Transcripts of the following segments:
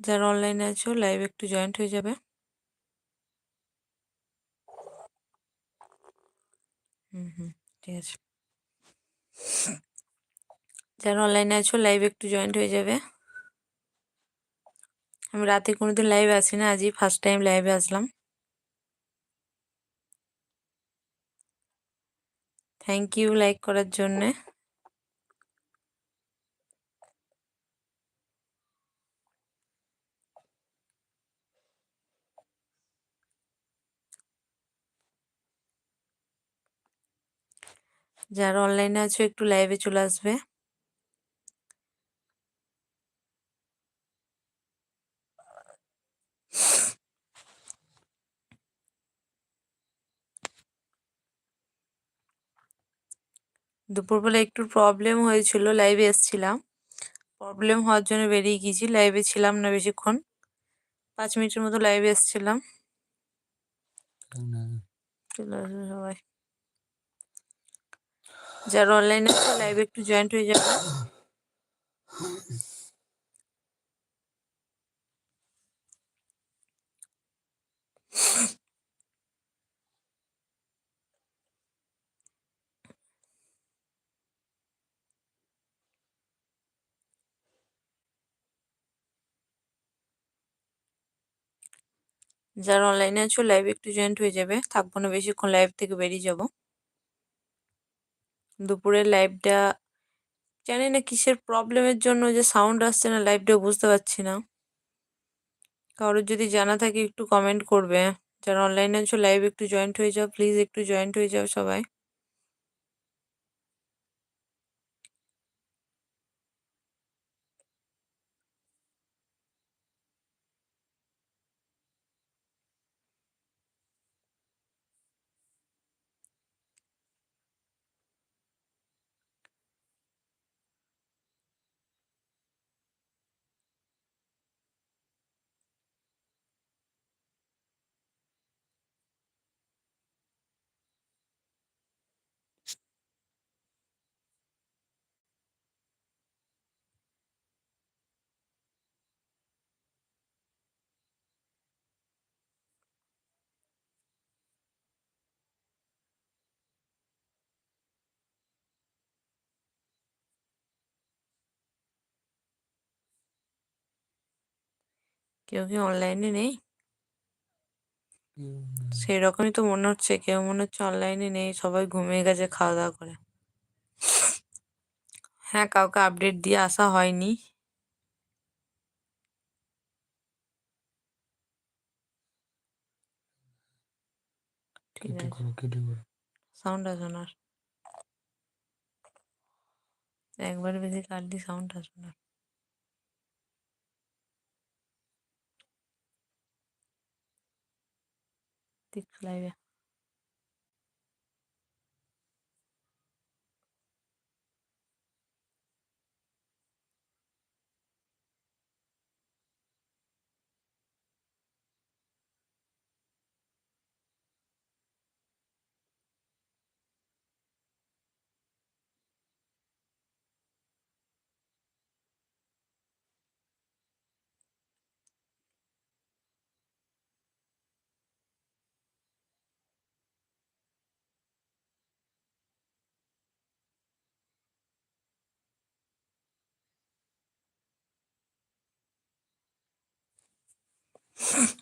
যারা অনলাইনে আছো লাইভ একটু জয়েন্ট হয়ে যাবে। হুম হুম, ঠিক আছে। যারা অনলাইনে আছো লাইভ একটু জয়েন্ট হয়ে যাবে। আমি রাতে কোনোদিন লাইভ আসি না, আজই ফার্স্ট টাইম লাইভে আসলাম। থ্যাংক ইউ লাইক করার জন্যে। যারা অনলাইনে আছো একটু লাইভে চলে আসবে। দুপুরবেলা একটু প্রবলেম হয়েছিল লাইভে এসছিলাম। প্রবলেম হওয়ার জন্য বেরিয়ে গিয়েছি লাইভে ছিলাম না বেশিক্ষণ। পাঁচ মিনিটের মতো লাইভে এসছিলাম। চলে আসবে সবাই। যারা অনলাইনে আছে লাইভে একটু জয়েন্ট হয়ে যাবে। যারা অনলাইনে আছো লাইভ একটু জয়েন্ট হয়ে যাবে। থাকব না বেশিক্ষণ লাইভ থেকে বেরিয়ে যাব। দুপুরের লাইভটা জানি না কিসের প্রবলেমের জন্য যে সাউন্ড আসছে না লাইভটা বুঝতে পারছি না। কারোর যদি জানা থাকে একটু কমেন্ট করবে। যারা অনলাইনে আছো লাইভ একটু জয়েন্ট হয়ে যাও প্লিজ একটু জয়েন্ট হয়ে যাও সবাই। কেউ কি অনলাইনে নেই? সেই রকমই তো মনে হচ্ছে কেউ মনে হচ্ছে অনলাইনে নেই সবাই ঘুমিয়ে গেছে খাওয়া দাওয়া করে। হ্যাঁ কাউকে আপডেট দিয়ে আসা হয়নি। সাউন্ড আসবে না। একবারে বেশি কাটলি সাউন্ড আসবে না। ঠিক লাইভে you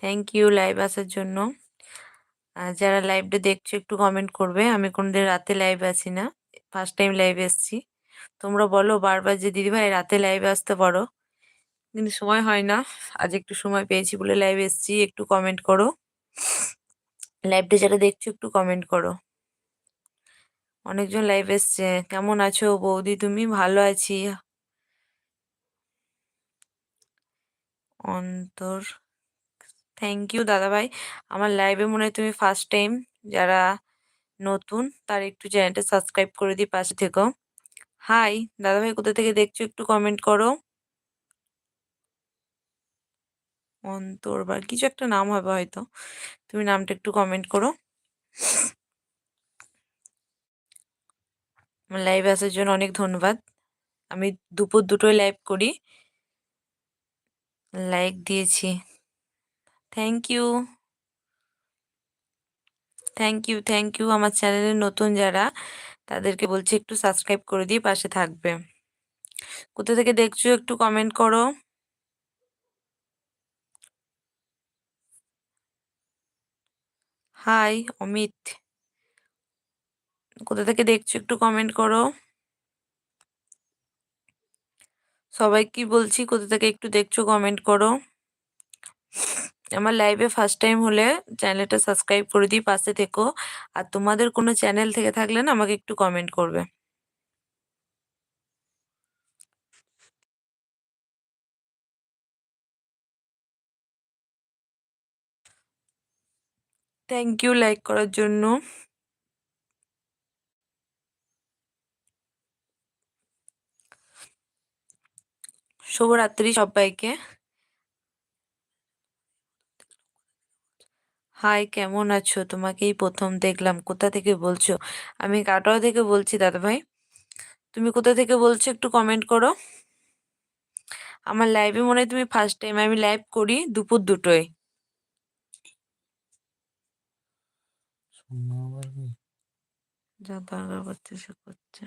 থ্যাংক ইউ লাইভ আসার জন্য। যারা লাইভটা দেখছ একটু কমেন্ট করবে। আমি কোনোদিন রাতে লাইভ আসি না। ফার্স্ট টাইম লাইভ এসছি। তোমরা বলো বারবার যে দিদিভাই রাতে লাইভে আসতে পারো? কিন্তু সময় হয় না। আজ একটু সময় পেয়েছি বলে লাইভ এসছি। একটু কমেন্ট করো। লাইভটা যারা দেখছ একটু কমেন্ট করো। অনেকজন লাইভ এসছে। কেমন আছো বৌদি তুমি? ভালো আছি। অন্তর থ্যাংক ইউ দাদাভাই। আমার লাইভে মনে হয় তুমি ফার্স্ট টাইম যারা নতুন, তার একটু চ্যানেলটা সাবস্ক্রাইব করে দিই পাশে থেকো। হাই দাদাভাই, কোথা থেকে দেখছ একটু কমেন্ট করো। অন্তর বা কিছু একটা নাম হবে হয়তো। তুমি নামটা একটু কমেন্ট করো। আমার লাইভে আসার জন্য অনেক ধন্যবাদ। আমি দুপুর দুটোই লাইভ করি। লাইক দিয়েছি। Thank you thank you thank you আমার চ্যানেলে নতুন যারা, তাদেরকে বলছি একটু সাবস্ক্রাইব করে দিয়ে পাশে থাকবে। কোথা থেকে দেখছ একটু কমেন্ট করো। হাই অমিত। কোথা থেকে দেখছ একটু কমেন্ট করো। সবাই কি বলছি কোথা থেকে একটু দেখছ কমেন্ট করো। আমার লাইভে ফার্স্ট টাইম হলে চ্যানেলটা সাবস্ক্রাইব করে দিই, পাশে থেকো। আর তোমাদের কোনো চ্যানেল থেকে থাকলে না, আমাকে একটু কমেন্ট করবে। থ্যাংক ইউ লাইক করার জন্য। শুভরাত্রি সবাইকে। হাই কেমন আছো? তোমাকেই প্রথম দেখলাম। কোথা থেকে বলছো? আমি কাটোয়া থেকে বলছি দাদা ভাই তুমি কোথা থেকে বলছো একটু কমেন্ট করো। আমার লাইভে মনে হয় তুমি ফার্স্ট টাইম আমি লাইভ করি দুপুর দুটোয়। যা দরকার করছে। সে করছে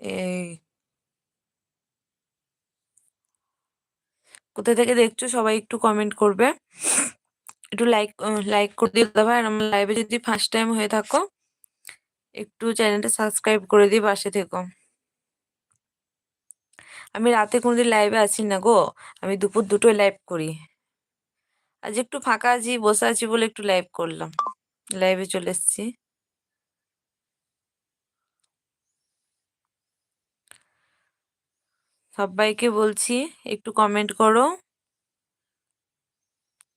এই কোথা থেকে দেখছ সবাই একটু কমেন্ট করবে। একটু লাইক লাইক করে দিয়ে দাদা ভাই। আর আমার লাইভে যদি ফার্স্ট টাইম হয়ে থাকো, একটু চ্যানেলটা সাবস্ক্রাইব করে দিই পাশে থেকো। আমি রাতে কোনোদিন লাইভে আছি না গো। আমি দুপুর দুটোই লাইভ করি। আজ একটু ফাঁকা আছি, বসে আছি বলে একটু লাইভ করলাম। লাইভে চলে এসেছি। সবাইকে বলছি, একটু কমেন্ট করো।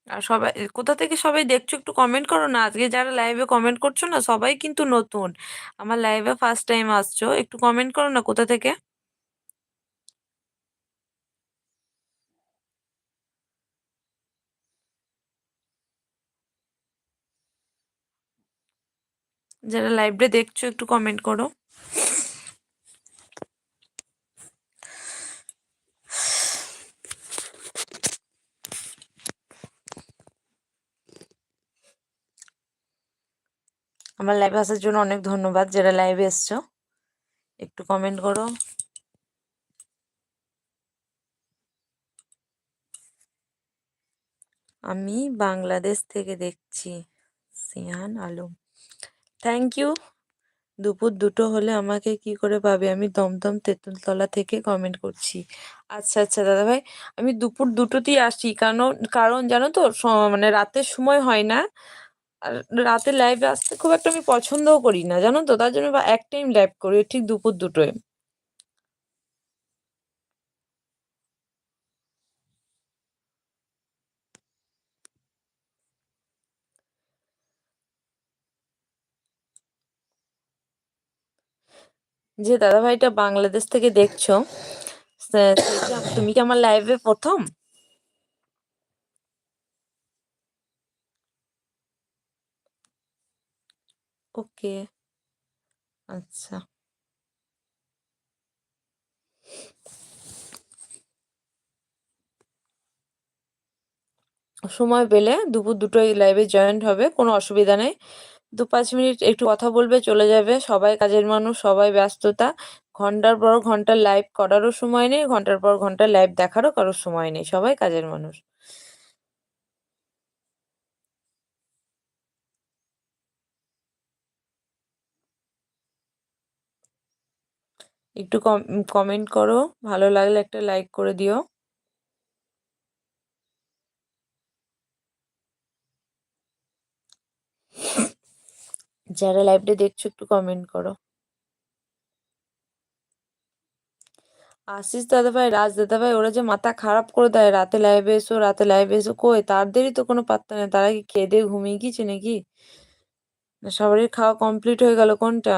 আর সবাই, কোথা থেকে সবাই দেখছ একটু কমেন্ট করো না? আজকে যারা লাইভে কমেন্ট করছ না, সবাই কিন্তু নতুন। আমার লাইভে ফার্স্ট টাইম আসছো, একটু কমেন্ট করো না কোথা থেকে? যারা লাইভে দেখছ একটু কমেন্ট করো। আমার লাইভে আসার জন্য অনেক ধন্যবাদ, যারা লাইভে এসছো। একটু কমেন্ট করো। আমি বাংলাদেশ থেকে দেখছি সিহান আলম। থ্যাংক ইউ দুপুর দুটো হলে আমাকে কি করে পাবে? আমি দমদম তেঁতুলতলা থেকে কমেন্ট করছি। আচ্ছা আচ্ছা দাদা ভাই, আমি দুপুর দুটোতেই আসি কারণ কারণ জানো তো মানে রাতের সময় হয় না। আর রাতে লাইভে আসতে খুব একটা আমি পছন্দও করি না, জানো তো? তার জন্য বা এক টাইম লাইভ করি ঠিক দুপুর দুটোয়। যে দাদাভাইটা বাংলাদেশ থেকে দেখছ তুমি কি আমার লাইভে প্রথম? ওকে আচ্ছা। সময় পেলে দুপুর দুটোই লাইভে জয়েন্ট হবে, কোনো অসুবিধা নেই। দু পাঁচ মিনিট একটু কথা বলবে, চলে যাবে। সবাই কাজের মানুষ, সবাই ব্যস্ততা। ঘণ্টার পর ঘণ্টা লাইভ করারও সময় নেই, ঘণ্টার পর ঘণ্টা লাইভ দেখারও কারোর সময় নেই। সবাই কাজের মানুষ। একটু কমেন্ট করো। ভালো লাগলে একটা লাইক করে দিও। যারা লাইভটা দেখছ, একটু কমেন্ট করো। আশিস দাদা ভাই রাজ দাদা ভাই ওরা যে মাথা খারাপ করে দেয় রাতে লাইভে এসো, রাতে লাইভে এসো, কই? তাদেরই তো কোনো পাত্তা নেই। তারা কি খেয়ে দিয়ে ঘুমিয়ে গিয়েছে নাকি? সবারই খাওয়া কমপ্লিট হয়ে গেল কোনটা?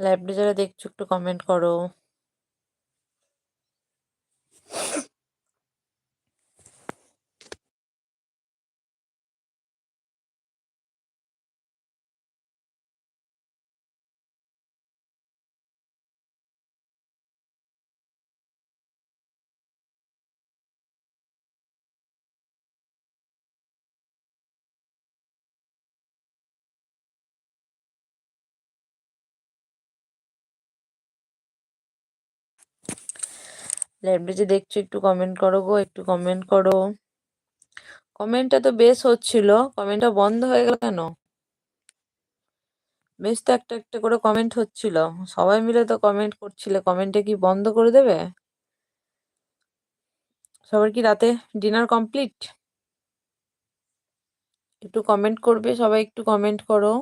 লাইভটা যারা দেখছ একটু কমেন্ট করো। লাইভটা দেখছ, একটু কমেন্ট করো গো, একটু কমেন্ট করো। কমেন্টটা তো বেশ হচ্ছিল কমেন্টটা বন্ধ হয়ে গেল কেন? বেশ তো একটা একটা করে কমেন্ট হচ্ছিল। সবাই মিলে তো কমেন্ট করছিলে কমেন্টে কি বন্ধ করে দেবে? সবার কি রাতে ডিনার কমপ্লিট একটু কমেন্ট করবে, সবাই একটু কমেন্ট করো।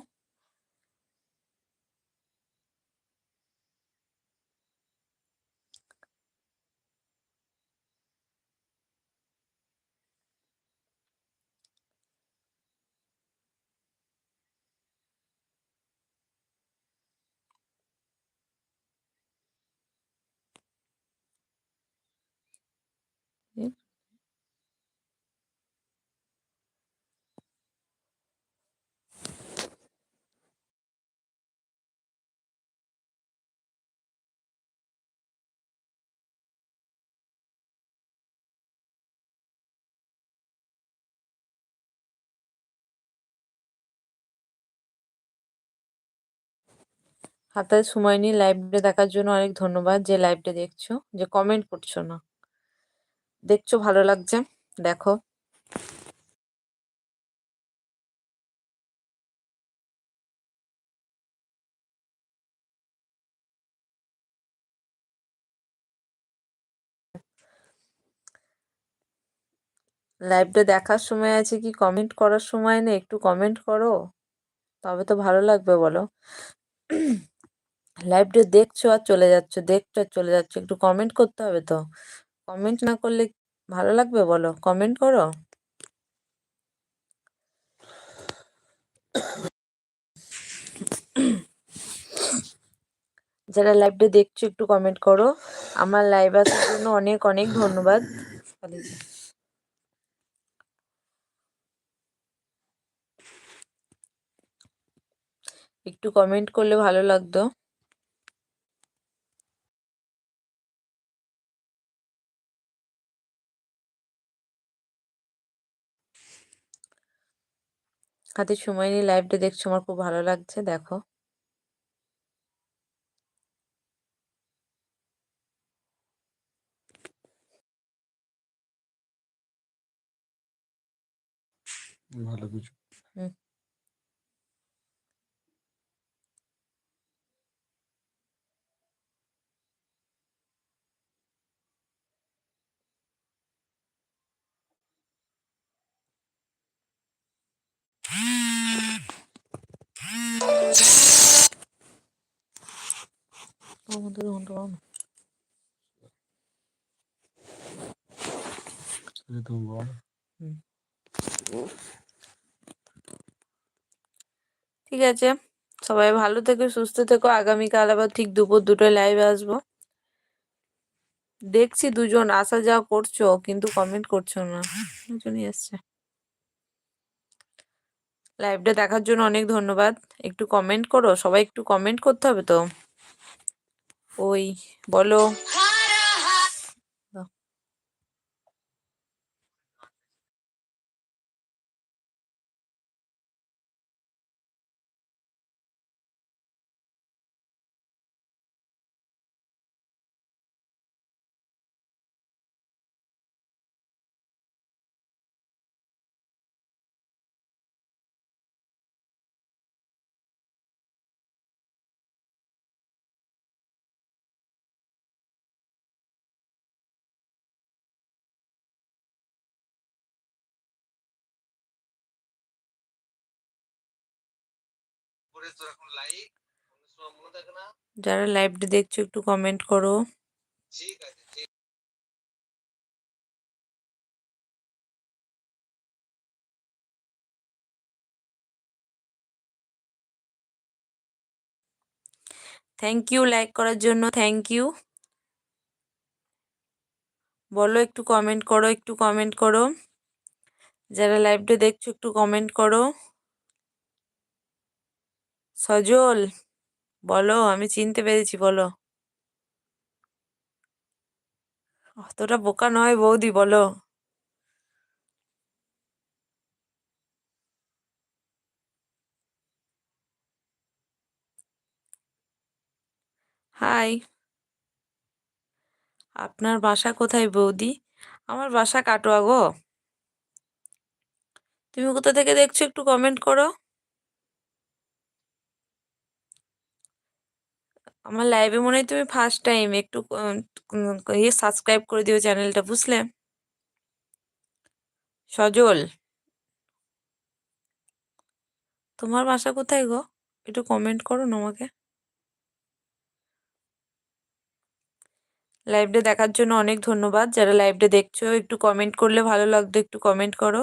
হাতে সময় নিয়ে লাইভটা দেখার জন্য অনেক ধন্যবাদ যে লাইভটা দেখছ, যে কমেন্ট করছ না। দেখছ, ভালো লাগছে, দেখো। লাইভটা দেখার সময় আছে কি কমেন্ট করার সময় নেই? একটু কমেন্ট করো, তবে তো ভালো লাগবে বলো। লাইভটা দেখছ আর চলে যাচ্ছ, দেখছ আর চলে যাচ্ছ, একটু কমেন্ট করতে হবে তো। কমেন্ট না করলে ভালো লাগবে বলো? কমেন্ট করো। যারা লাইভটা দেখছ একটু কমেন্ট করো। আমার লাইভ আসার জন্য অনেক অনেক ধন্যবাদ। একটু কমেন্ট করলে ভালো লাগতো। হাতে সময় নিয়ে লাইভটা দেখছ আমার খুব ভালো লাগছে দেখো। ভালো কিছু। হুম। আমাদের ঘণ্টা সেটা তুমি বল ঠিক আছে। সবাই ভালো থেকো সুস্থ থেকো। আগামীকাল আবার ঠিক দুপুর দুটোয় লাইভে আসব। দেখছি দুজন আসা যাওয়া করছ কিন্তু কমেন্ট করছ না। দুজনই আসছে লাইভটা দেখার জন্য অনেক ধন্যবাদ। একটু কমেন্ট করো সবাই একটু কমেন্ট করতে হবে তো? ওই বলো যারা লাইভটা দেখছ একটু কমেন্ট করো। থ্যাংক ইউ লাইক করার জন্য থ্যাংক ইউ বলো একটু কমেন্ট করো একটু কমেন্ট করো। যারা লাইভটা দেখছ একটু কমেন্ট করো। সজল, বলো, আমি চিনতে পেরেছি, বলো। অতটা বোকা নয় বৌদি, বলো। হাই। আপনার বাসা কোথায় বৌদি? আমার বাসা কাটোয়া গো। তুমি কোথা থেকে দেখছ, একটু কমেন্ট করো। আমার লাইভে মনে হয় তুমি ফার্স্ট টাইম একটু ইয়ে সাবস্ক্রাইব করে দিও চ্যানেলটা বুঝলে? সজল। তোমার বাসা কোথায় গো? একটু কমেন্ট করো না আমাকে। লাইভটা দেখার জন্য অনেক ধন্যবাদ। যারা লাইভটা দেখছ, একটু কমেন্ট করলে ভালো লাগতো, একটু কমেন্ট করো।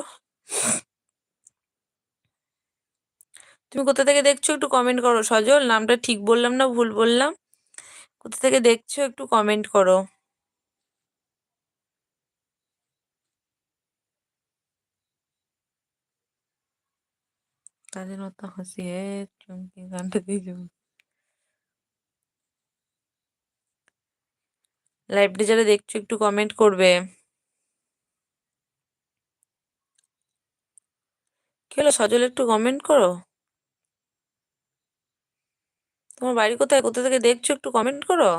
তুমি কোথা থেকে দেখছ একটু কমেন্ট করো। সজল, নামটা ঠিক বললাম না, ভুল বললাম? কোথা থেকে দেখছ একটু কমেন্ট করো। স্বাধীনতা হাসি হে চুমকি, গানটা লাইভটা যারা দেখছ একটু কমেন্ট করবে। কি হলো সজল, একটু কমেন্ট করো? তোমার বাড়ি কোথায়, কোথা থেকে দেখছ একটু কমেন্ট করো।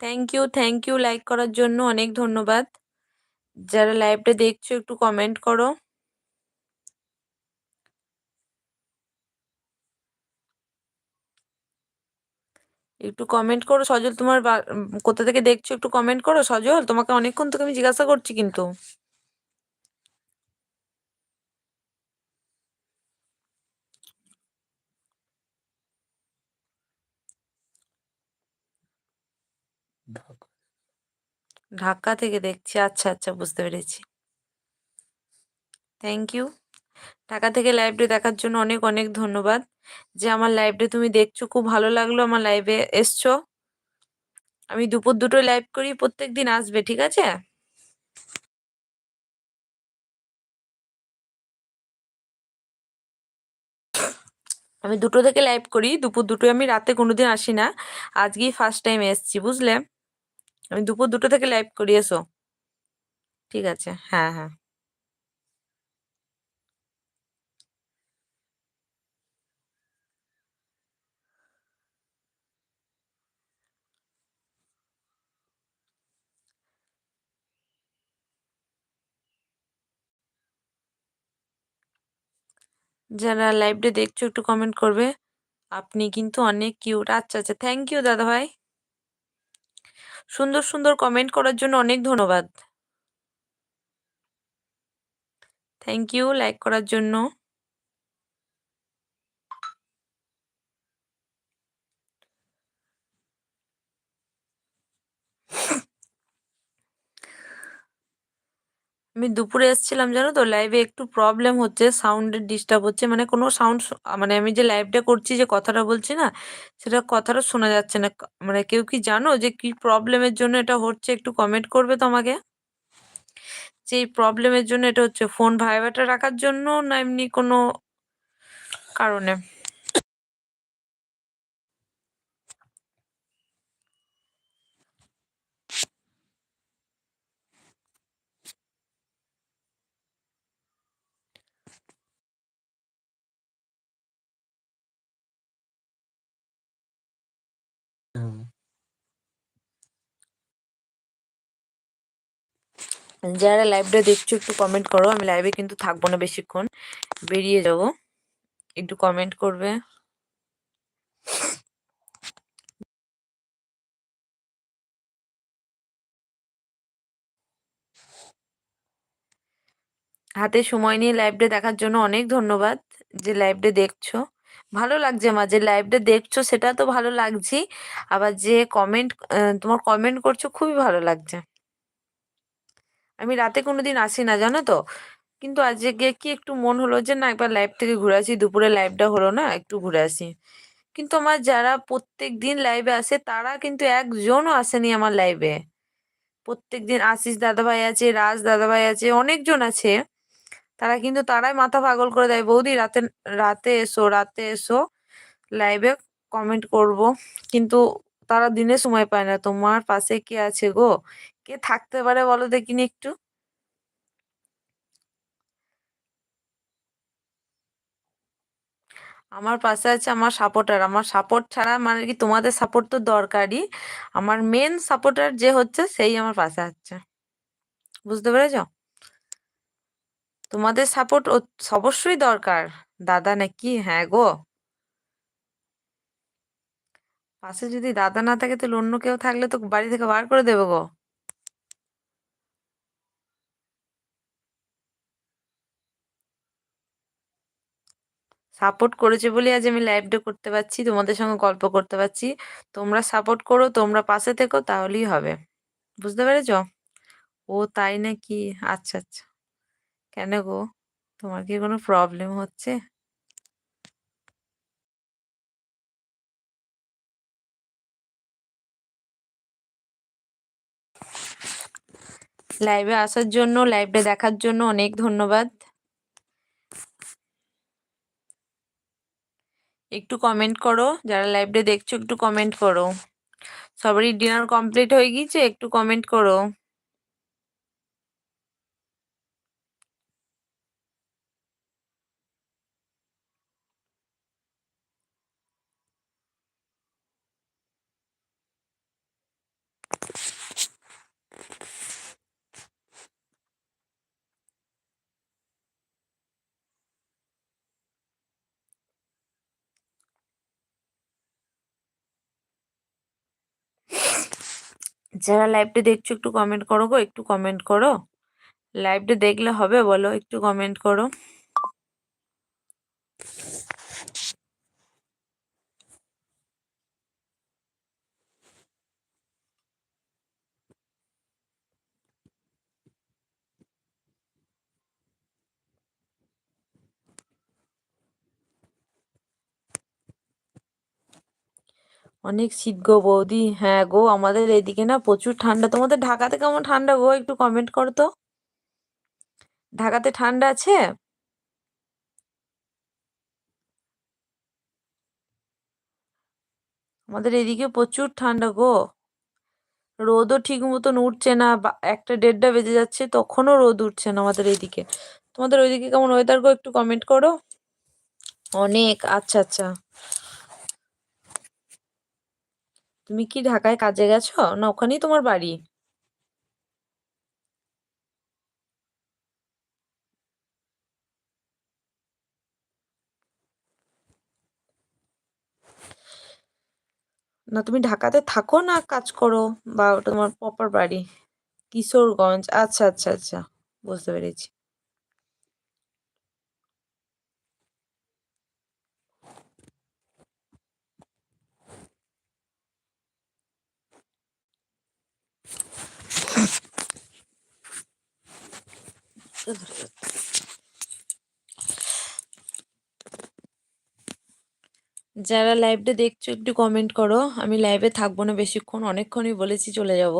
Thank you thank you like করার জন্য অনেক ধন্যবাদ। যারা লাইভটা দেখছ একটু কমেন্ট করো। একটু কমেন্ট করো, সজল তোমার কোথা থেকে দেখছ একটু কমেন্ট করো, সজল, তোমাকে অনেকক্ষণ থেকে আমি জিজ্ঞাসা করছি কিন্তু। ঢাকা থেকে দেখছি আচ্ছা আচ্ছা বুঝতে পেরেছি। থ্যাংক ইউ ঢাকা থেকে লাইভটা দেখার জন্য অনেক অনেক ধন্যবাদ। যে আমার লাইভটা তুমি দেখছ, খুব ভালো লাগল আমার লাইভে এসছো। আমি দুপুর দুটোই লাইভ করি, প্রত্যেক দিন আসবে, ঠিক আছে? আমি দুটো থেকে লাইভ করি, দুপুর দুটোয় আমি রাতে কোনোদিন আসি না। আজকেই ফার্স্ট টাইম এসছি, বুঝলে? আমি দুপুর দুটো থেকে লাইভ করি, এসো। ঠিক আছে হ্যাঁ হ্যাঁ। যারা লাইভটা দেখছ একটু কমেন্ট করবে। আপনি কিন্তু অনেক কিউট আচ্ছা আচ্ছা থ্যাংক ইউ দাদা ভাই সুন্দর সুন্দর কমেন্ট করার জন্য অনেক ধন্যবাদ। থ্যাংক ইউ লাইক করার জন্য। আমি দুপুরে এসেছিলাম, জানো তো? লাইভে একটু প্রবলেম হচ্ছে সাউন্ডের ডিস্টার্ব হচ্ছে। মানে কোনো সাউন্ড মানে আমি যে লাইভটা করছি, যে কথাটা বলছি না, সেটা কথাটা শোনা যাচ্ছে না। মানে কেউ কি জানো যে কি প্রবলেমের জন্য এটা হচ্ছে? একটু কমেন্ট করবে তো আমাকে। যে এই প্রবলেমের জন্য এটা হচ্ছে। ফোন ভাইব্রেটর রাখার জন্য না এমনি কোনো কারণে? যারা লাইভটা দেখছ, একটু কমেন্ট করো। আমি লাইভে কিন্তু থাকব না বেশিক্ষণ। বেরিয়ে যাব। একটু কমেন্ট করবে। হাতে সময় নিয়ে লাইভটা দেখার জন্য অনেক ধন্যবাদ যে লাইভটা দেখছ। ভালো লাগছে মা যে লাইভটা দেখছ, সেটা তো ভালো লাগছেই। আবার যে কমেন্ট তোমার কমেন্ট করছ, খুবই ভালো লাগছে। আমি রাতে কোনোদিন আসি না, জানো তো? কিন্তু আজকে কি একটু মন হলো যে না, একবার লাইভ থেকে ঘুরে আসি, দুপুরে লাইভটা হলো না, একটু ঘুরে আসি। কিন্তু আমার যারা প্রত্যেক দিন লাইভে আসে, তারা কিন্তু একজনও আসেনি আমার লাইভে প্রত্যেক দিন আশিস দাদাভাই আছে, রাজ দাদাভাই আছে, অনেকজন আছে। তারা কিন্তু তারাই মাথা পাগল করে দেয়, বৌদি, রাতে রাতে এসো রাতে এসো লাইভে কমেন্ট করব। কিন্তু তারা দিনে সময় পায় না। তোমার পাশে কে আছে গো? কে থাকতে পারে বলো দেখিনি একটু? আমার পাশে আছে আমার সাপোর্টার আমার সাপোর্ট ছাড়া মানে কি তোমাদের সাপোর্ট তো দরকারই। আমার মেন সাপোর্টার যে হচ্ছে সেই আমার পাশে আছে। বুঝতে পেরেছ? তোমাদের সাপোর্ট অবশ্যই দরকার। দাদা নাকি? হ্যাঁ গো। পাশে যদি দাদা না থাকে তাহলে অন্য কেউ থাকলে তো বাড়ি থেকে বার করে দেবো গো। সাপোর্ট করেছে বলে আজ আমি লাইভটা করতে পারছি, তোমাদের সঙ্গে গল্প করতে পারছি। তোমরা সাপোর্ট করো, তোমরা পাশে থেকো, তাহলেই হবে। বুঝতে পেরেছ? ও তাই নাকি? আচ্ছা আচ্ছা। কেন গো? তোমার কি কোনো প্রবলেম হচ্ছে? লাইভে আসার জন্য লাইভটা দেখার জন্য অনেক ধন্যবাদ। একটু কমেন্ট করো, যারা লাইভটা দেখছ একটু কমেন্ট করো। সবারই ডিনার কমপ্লিট হয়ে গিয়েছে, একটু কমেন্ট করো। যারা লাইভটা দেখছ একটু কমেন্ট করো গো, একটু কমেন্ট করো। লাইভটা দেখলে হবে বলো, একটু কমেন্ট করো। অনেক শীত গো বৌদি। হ্যাঁ গো, আমাদের এদিকে না প্রচুর ঠান্ডা। তোমাদের ঢাকাতে কেমন ঠান্ডা গো? একটু কমেন্ট করো তো। ঢাকাতে ঠান্ডা আছে? আমাদের এদিকে প্রচুর ঠান্ডা গো। রোদও ঠিক মতন উঠছে না। একটা দেড়টা বেজে যাচ্ছে, তখনও রোদ উঠছে না আমাদের এইদিকে তোমাদের ওইদিকে কেমন ওয়েদার গো? একটু কমেন্ট করো। অনেক আচ্ছা আচ্ছা। তুমি কি ঢাকায় কাজে গেছো? না, ওখানেই তোমার বাড়ি? না, তুমি ঢাকাতে থাকো না, কাজ করো, বা তোমার প্রপার বাড়ি? কিশোরগঞ্জ আচ্ছা আচ্ছা আচ্ছা বুঝতে পেরেছি। যারা লাইভটা দেখছ, একটু কমেন্ট করো। আমি লাইভে থাকব না বেশিক্ষণ, অনেকক্ষণই বলেছি চলে যাব।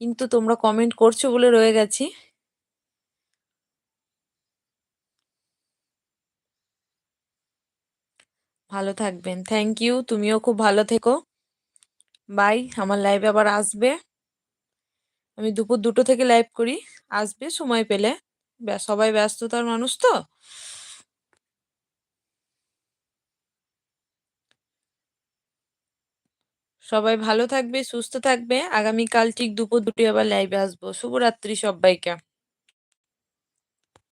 কিন্তু তোমরা কমেন্ট করছ বলে রয়ে গেছি। ভালো থাকবেন। থ্যাংক ইউ তুমিও খুব ভালো থেকো। বাই আমার লাইভে আবার আসবে। আমি দুপুর দুটো থেকে লাইভ করি। আসবে সময় পেলে। সবাই ব্যস্ততার মানুষ তো। সবাই ভালো থাকবে, সুস্থ থাকবে। আগামীকাল ঠিক দুপুর দুটি আবার লাইভে আসব। শুভরাত্রি সব্বাইকে।